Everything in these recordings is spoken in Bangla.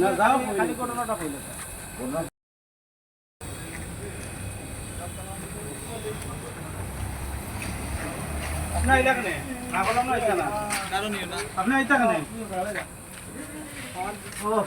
না যাও খালি ঘটনাটা কইলো আপনি আইলা কেনে না বললাম না আপনি আইতা কেনে ওহ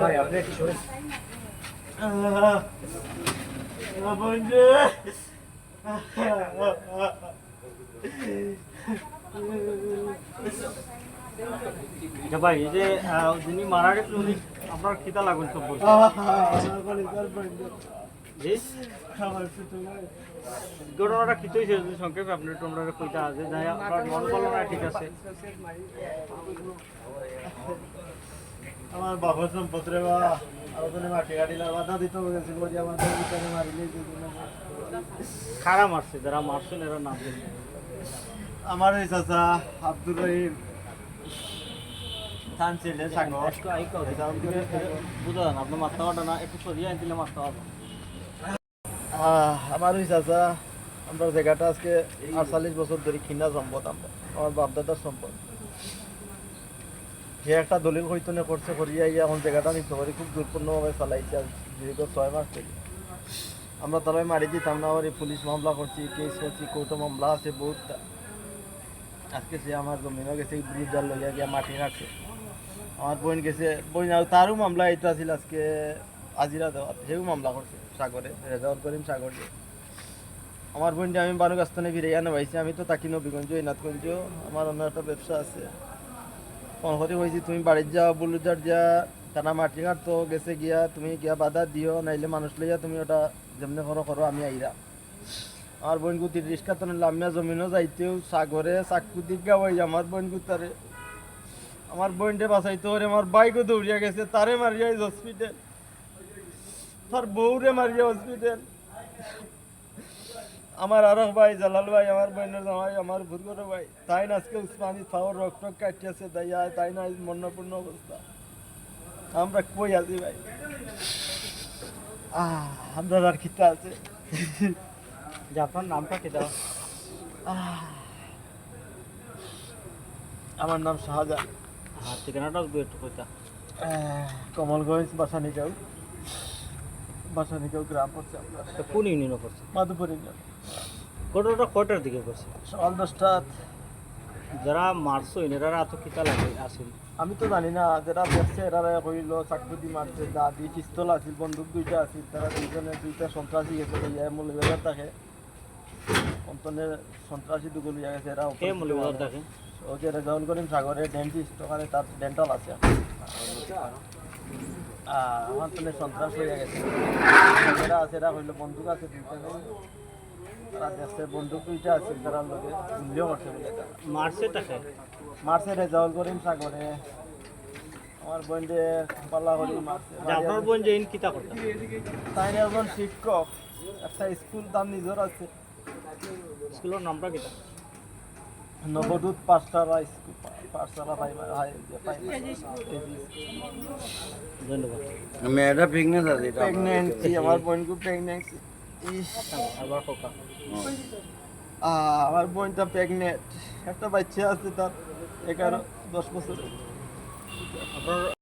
ভাই, আপনি আচ্ছা এই যে যিনি মারা গেছেন, উনি আপনার খিদা লাগুন সম্পর্কে জি ঘটনাটা কি হয়েছে? যদি সংক্ষেপে আপনি একটু আমরা কইতা আছে যাই আপনার মন বলো না ঠিক আছে। আমার বাবার সম্পদ রে বা আলোচনে মাটি গাড়িলা বাধা দিতে গেছিল যে আমাদের মারিলে খারাপ মারছে যারা মারছেন এরা নাম। আমার এই চাচা আব্দুর রহিম থান ছেলে মাথা কাটা না একটু সরিয়ে আনি দিলে মাথা কাটা আহ, আমার ওই চাচা আমরা জায়গাটা আজকে আটচল্লিশ বছর ধরে কিনা সম্পদ আমরা আমার বাপদাদার সম্পদ। যে একটা দলিল হইতনে করছে, করিয়া ইয়া এখন জায়গাটা নিতে পারি, খুব দুর্পূর্ণভাবে চালাইছে দীর্ঘ ছয় মাস থেকে আমরা তারাই মারি দিতাম না এই পুলিশ মামলা করছি কেস করছি, কোর্ট মামলা আছে বহুতটা আজকে সে আমার জমিনও গেছে ব্রিজার লইয়া গিয়া মাটি রাখছে। আমার বোন গেছে, বোন তারও মামলা এটা আছিল আজকে আজিরা দেওয়া সেও মামলা করছে, সাগরে, রেজাউল করিম সাগর আমার বোনটা আমি বানুগাস্তানে ফিরে আনে পাইছি আমি তো তাকি নবীগঞ্জ ইনাথগঞ্জ আমার অন্য একটা ব্যবসা আছে। ফোন করে হয়েছি তুমি বাড়ির যাও, বলুজার যা টানা মাটি তো গেছে গিয়া, তুমি গিয়া বাধা দিও, নাইলে মানুষ লইয়া তুমি ওটা যেমনি করো করো, আমি আইরা। আমার বোন গুতি রিক্সা তো লামিয়া জমিনও যাইতেও, সাগরে চাকু দিকা ওই আমার বোন গুতারে আমার বোনটে বাঁচাইতে ওরে আমার বাইকও দৌড়িয়া গেছে, তারে মারিয়া হসপিটাল তার বউরে মারিয়া হসপিটাল আমার আরও ভাই জালাল ভাই আমার বোনের জামাই আমার ভুরগর ভাই তাই না আজকে উসমানি ফাওয়ার রক্ত কাটিয়েছে দাইয়া তাই না মন্নপূর্ণ অবস্থা? আমরা কই আছি ভাই? আহ আমরা আর খিতা আছে? আপনার নামটা কি দাও? আমার নাম শাহজাহান। হ্যাঁ ঠিকানাটা দু একটু কইতা। কমলগঞ্জ বাসানিগাঁও। বাসানিগাঁও গ্রাম পড়ছে আপনার কোন ইউনিয়নে করছে মাধুপুর ইউনিয়ন। ঘটনাটা কয়টার দিকে করছে সকাল দশটা যারা মারছো এনারা এত খিতা লাগে আসেন। আমি তো জানি না যারা দেখছে এরা কইল চাকরি মারছে দা দি পিস্তল আছিল বন্দুক দুইটা আছিল তারা দুইজনে দুইটা সন্ত্রাসী গেছে ইয়া মৌলবাজার থাকে। অন্তনের সন্ত্রাসী দুগুলো ইয়া গেছে এরা কে মূল্যবাদ দেখে ও যে রেজাউল করিম সাগরে ডেন্টিস্ট ওখানে তার ডেন্টাল আছে। আমার তো সন্ত্রাস হয়ে গেছে। এরা আছে এরা হইল বন্দুক আছে দুইটা বন্দুক দুইটা আছে তারা লোকে গুলিও তারা মারছে তাকে মারছে রেজাউল করিম সাগরে। আমার বোনকে পাল্লা করি মারছে। আপনার বোন যে কিতা করতে তাই একজন শিক্ষক একটা স্কুল তার নিজের আছে। স্কুলের নামটা কিতা নবদূত পাঁচতলা স্কুল পাঁচতলা ধন্যবাদ। মেয়েটা প্রেগনেন্ট আছে প্রেগনেন্সি আমার বোনকে প্রেগনেন্সি আমার বোনটা প্রেগনেন্ট একটা বাচ্চা আছে তার এগারো দশ বছর। আপনার